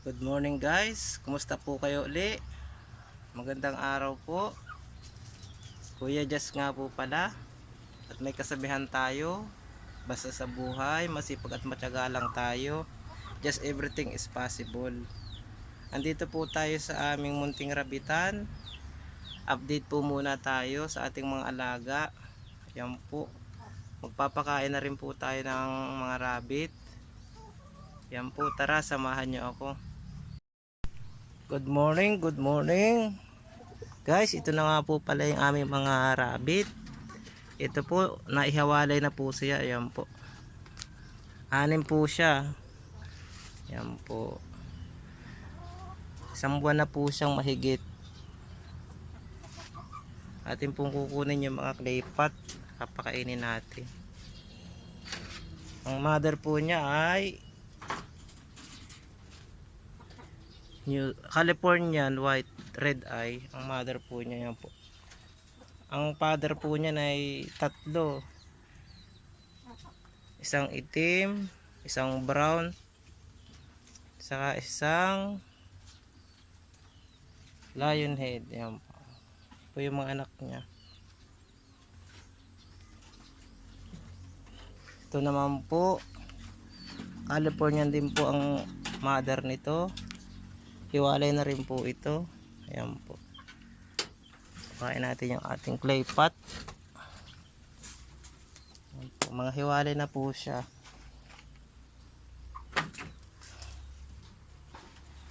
Good morning guys, kumusta po kayo uli? Magandang araw po. Kuya Jess nga po pala. At may kasabihan tayo, basta sa buhay, masipag at matyaga lang tayo. Just everything is possible. Andito po tayo sa aming munting rabitan. Update po muna tayo sa ating mga alaga. Yan po. Magpapakain na rin po tayo ng mga rabbit. Yan po, tara samahan niyo ako. Good morning, good morning. Guys, ito na nga po pala yung aming mga rabbit. Ito po, naihawalay na po siya. Ayan po. Anim po siya. Ayan po. Isang buwan na po siyang mahigit. Atin pong kukunin yung mga clay pot. Kapakainin natin. Ang mother po niya ay New Californian white red eye ang mother po niya yan po. Ang father po niya ay tatlo. Isang itim isang brown saka isang lion head yan po. Po yung mga anak niya. Ito naman po Californian din po ang mother nito hiwalay na rin po ito. Ayan po. Kain natin yung ating clay pot. Po, mga hiwalay na po siya.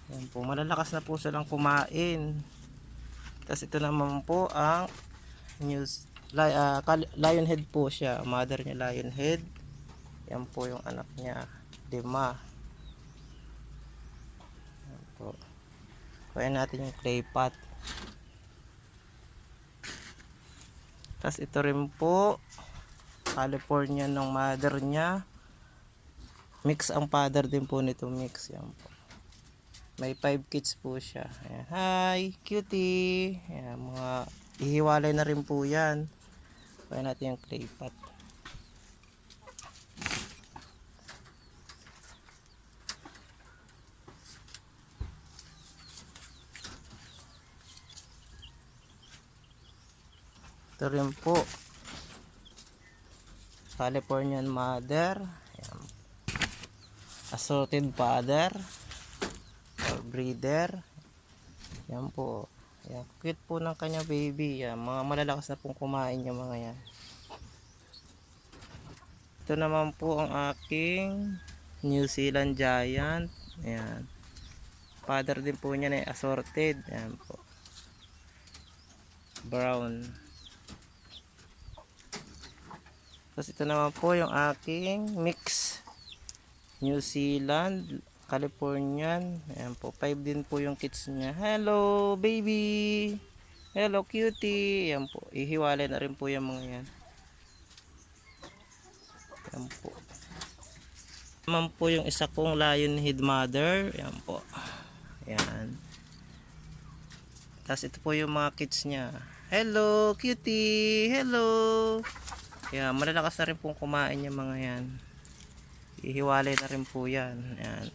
Ayan po malalakas na po silang kumain. Tapos ito naman po ang news li, ah, kal- lion head po siya. Mother niya lion head yan po yung anak niya lima Ayan po Kuhain natin yung clay pot. Tapos ito rin po, California ng mother niya. Mix ang father din po nito, mix. Yan po. May 5 kids po siya. Ayan. Hi, cutie. Ayan, mga ihiwalay na rin po yan. Kuhain natin yung clay pot. Ito rin po. Californian mother. Ayan. Assorted father. Or breeder. Yan po. Yan. Cute po ng kanya baby. Yan. Mga malalakas na pong kumain yung mga yan. Ito naman po ang aking New Zealand Giant. Ayan. Father din po niya na assorted. Ayan po. Brown. Tapos ito naman po yung aking mix. New Zealand, Californian. Ayan po. Five din po yung kids niya. Hello, baby! Hello, cutie! Ayan po. Ihiwalay na rin po yung mga yan. Ayan po. Naman po yung isa kong lion head mother. Ayan po. Ayan. Tapos ito po yung mga kids niya. Hello, cutie! Hello! Kaya malalakas na rin pong kumain yung mga yan. Ihiwalay na rin po yan. Ayan.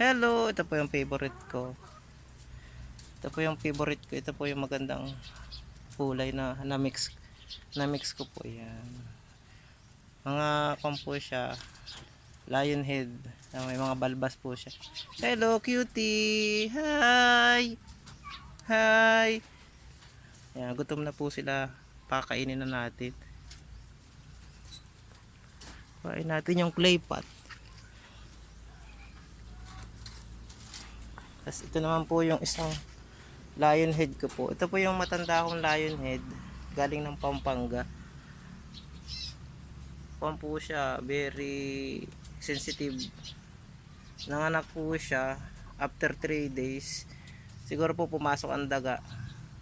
Hello! Ito po yung favorite ko. Ito po yung favorite ko. Ito po yung magandang kulay na na mix na mix ko po yan. Mga pang po siya. Lion head. Ah, May mga balbas po siya. Hello cutie! Hi! Hi! Yan, gutom na po sila. Pakainin na natin. Kain natin yung clay pot. Tapos ito naman po yung isang lion head ko po. Ito po yung matanda kong lion head. Galing ng Pampanga. Pam po siya. Very sensitive. Nanganak po siya after 3 days. Siguro po pumasok ang daga.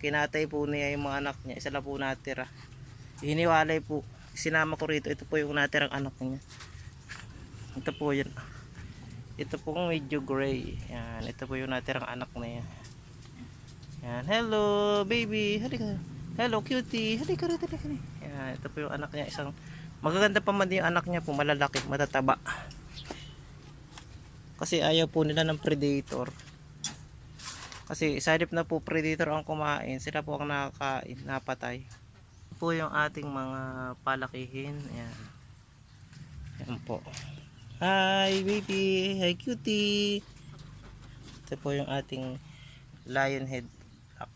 Kinatay po niya yung mga anak niya. Isa lang po natira. Hiniwalay po. Sinama ko rito. Ito po yung natirang anak niya. Ito po yun. Ito po medyo gray. Yan. Ito po yung natirang anak na yan. Hello, baby. Halika. Hello, cutie. Halika rito. Halika. Yan. Ito po yung anak niya. Isang magaganda pa man yung anak niya po. Malalaki. Matataba. Kasi ayaw po nila ng predator. Kasi sa na po predator ang kumain, sila po ang nakakain, napatay. Po yung ating mga palakihin. Ayan. Ayan po. Hi baby! Hi cutie! Ito po yung ating lion head duck.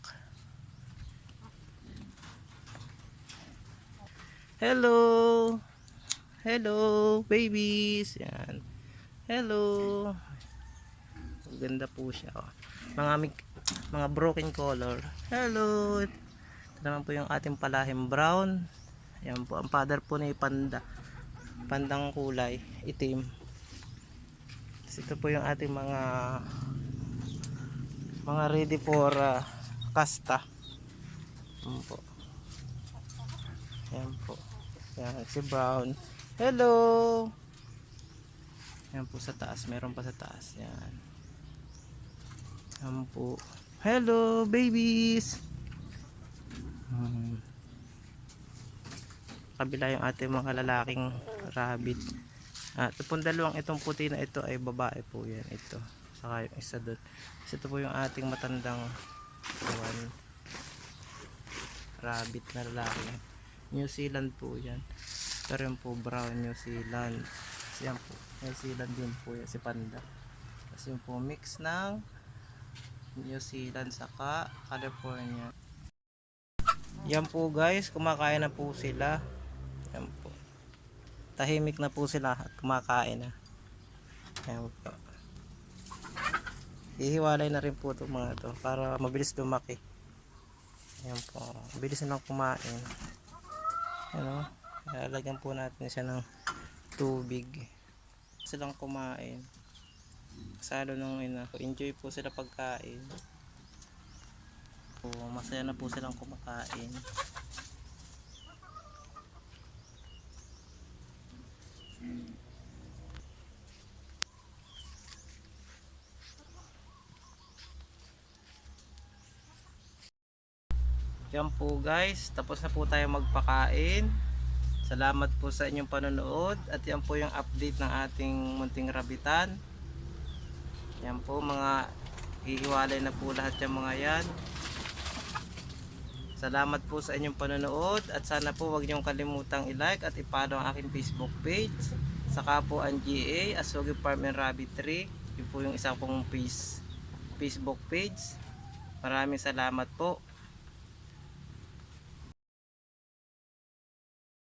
Hello! Hello babies! Yan. Hello! Ganda po siya. Oh. Mga mga broken color. Hello! Naman po yung ating palahim brown. Yan po. Ang father po ni panda. Pandang kulay. Itim. Tapos ito po yung ating mga mga ready for uh, kasta. Yan po. Yan po. Yan, si Brown. Hello! Yan po sa taas. Meron pa sa taas. Yan. Yan po. Hello, babies! Hmm. Kabila yung ating mga lalaking rabbit. At ito pong dalawang itong puti na ito ay babae po yan. Ito. Saka yung isa doon. Kasi ito po yung ating matandang one rabbit na lalaki. New Zealand po yan. Ito rin po brown New Zealand. Kasi yan po. New Zealand din po yan si Panda. Kasi po mix ng New Zealand saka California. Yan po guys, kumakain na po sila. Yan po. Tahimik na po sila at kumakain na. Yan po. Hihiwalay na rin po itong mga to para mabilis lumaki. Yan po. Bilis nilang kumain. Ano? Lalagyan po natin siya ng tubig. Silang kumain. Salo nung ina. Enjoy po sila pagkain. Po, masaya na po silang kumakain. Yan po guys, tapos na po tayo magpakain. Salamat po sa inyong panonood at yan po yung update ng ating munting rabitan. Yan po mga hihiwalay na po lahat yung mga yan. Salamat po sa inyong panonood at sana po wag niyong kalimutang i-like at i-follow ang aking Facebook page. Saka po ang GA, Asugi Farm and Rabbitry. Yun po yung isa kong face, Facebook page. Maraming salamat po.